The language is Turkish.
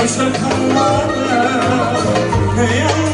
Gözler kanlar Ne yalan